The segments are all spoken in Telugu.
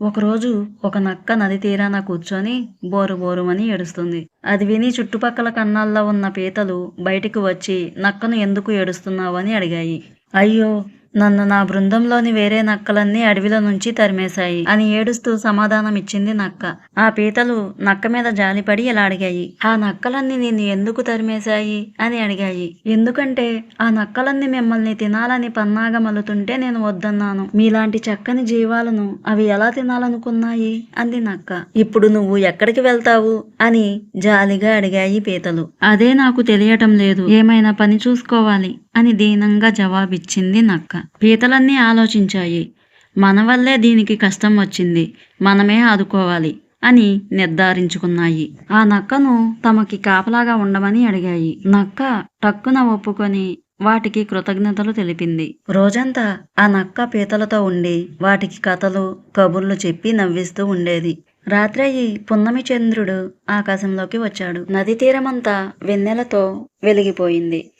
ఒకరోజు ఒక నక్క నది తీరాన కూర్చొని బోరు బోరుమని ఏడుస్తుంది. అది విని చుట్టుపక్కల కన్నాల్లో ఉన్న పీతలు బయటికి వచ్చి నక్కను ఎందుకు ఏడుస్తున్నావని అడిగాయి. అయ్యో నన్ను నా బృందంలోని వేరే నక్కలన్నీ అడవిలో నుంచి తరిమేశాయి. అని ఏడుస్తూ సమాధానం ఇచ్చింది నక్క. ఆ పీతలు నక్క మీద జాలిపడి ఇలా అడిగాయి. ఆ నక్కలన్నీ నిన్ను ఎందుకు తరిమేశాయి? అని అడిగాయి. ఎందుకంటే ఆ నక్కలన్నీ మిమ్మల్ని తినాలని పన్నాగమలుతుంటే నేను వద్దన్నాను. మీలాంటి చక్కని జీవాలను అవి ఎలా తినాలనుకున్నాయి? అంది నక్క. ఇప్పుడు నువ్వు ఎక్కడికి వెళ్తావు? అని జాలిగా అడిగాయి పీతలు. అదే నాకు తెలియటం లేదు. ఏమైనా పని చూసుకోవాలి. అని దీనంగా జవాబిచ్చింది నక్క. పీతలన్నీ ఆలోచించాయి. మన వల్లే దీనికి కష్టం వచ్చింది. మనమే ఆదుకోవాలి అని నిర్ధారించుకున్నాయి. ఆ నక్కను తమకి కాపలాగా ఉండమని అడిగాయి. నక్క టక్కున ఒప్పుకొని వాటికి కృతజ్ఞతలు తెలిపింది. రోజంతా ఆ నక్క పీతలతో ఉండి వాటికి కథలు కబుర్లు చెప్పి నవ్విస్తూ ఉండేది. రాత్రయి పున్నమి చంద్రుడు ఆకాశంలోకి వచ్చాడు. నది తీరమంతా వెన్నెలతో వెలిగిపోయింది.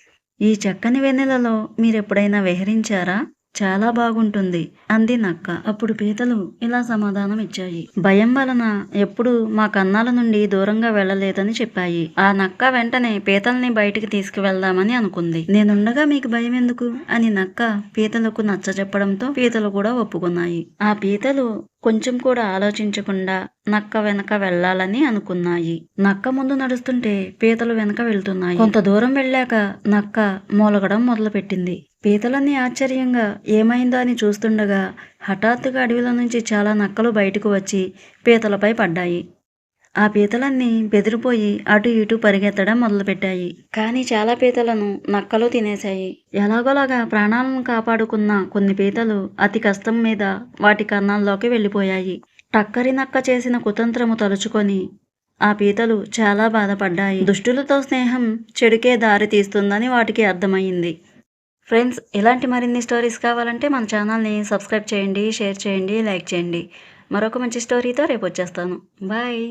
ఈ చక్కని వెన్నెలలో మీరెప్పుడైనా విహరించారా? చాలా బాగుంటుంది అంది నక్క. అప్పుడు పీతలు ఇలా సమాధానం ఇచ్చాయి. భయం వలన ఎప్పుడు మా కన్నాల నుండి దూరంగా వెళ్ళలేదని చెప్పాయి. ఆ నక్క వెంటనే పీతల్ని బయటికి తీసుకువెళ్దామని అనుకుంది. నేనుండగా మీకు భయం ఎందుకు అని నక్క పీతలకు నచ్చ చెప్పడంతో పీతలు కూడా ఒప్పుకున్నాయి. ఆ పీతలు కొంచెం కూడా ఆలోచించకుండా నక్క వెనక వెళ్ళాలని అనుకున్నాయి. నక్క ముందు నడుస్తుంటే పీతలు వెనక వెళ్తున్నాయి. కొంత దూరం వెళ్ళాక నక్క మూలగడం మొదలుపెట్టింది. పీతలన్నీ ఆశ్చర్యంగా ఏమైందో అని చూస్తుండగా హఠాత్తుగా అడవిలో నుంచి చాలా నక్కలు బయటకు వచ్చి పీతలపై పడ్డాయి. ఆ పీతలన్నీ బెదిరిపోయి అటు ఇటు పరిగెత్తడం మొదలుపెట్టాయి. కానీ చాలా పీతలను నక్కలు తినేశాయి. ఎలాగోలాగా ప్రాణాలను కాపాడుకున్న కొన్ని పీతలు అతి కష్టం మీద వాటి కన్నాల్లోకి వెళ్ళిపోయాయి. టక్కరి నక్క చేసిన కుతంత్రము తలుచుకొని ఆ పీతలు చాలా బాధపడ్డాయి. దుష్టులతో స్నేహం చెడుకే దారి తీస్తుందని వాటికి అర్థమైంది. ఫ్రెండ్స్ ఇలాంటి మరిన్ని స్టోరీస్ కావాలంటే మన ఛానల్ని సబ్స్క్రైబ్ చేయండి షేర్ చేయండి లైక్ చేయండి. మరొక మంచి స్టోరీతో రేపు వచ్చేస్తాను. బాయ్!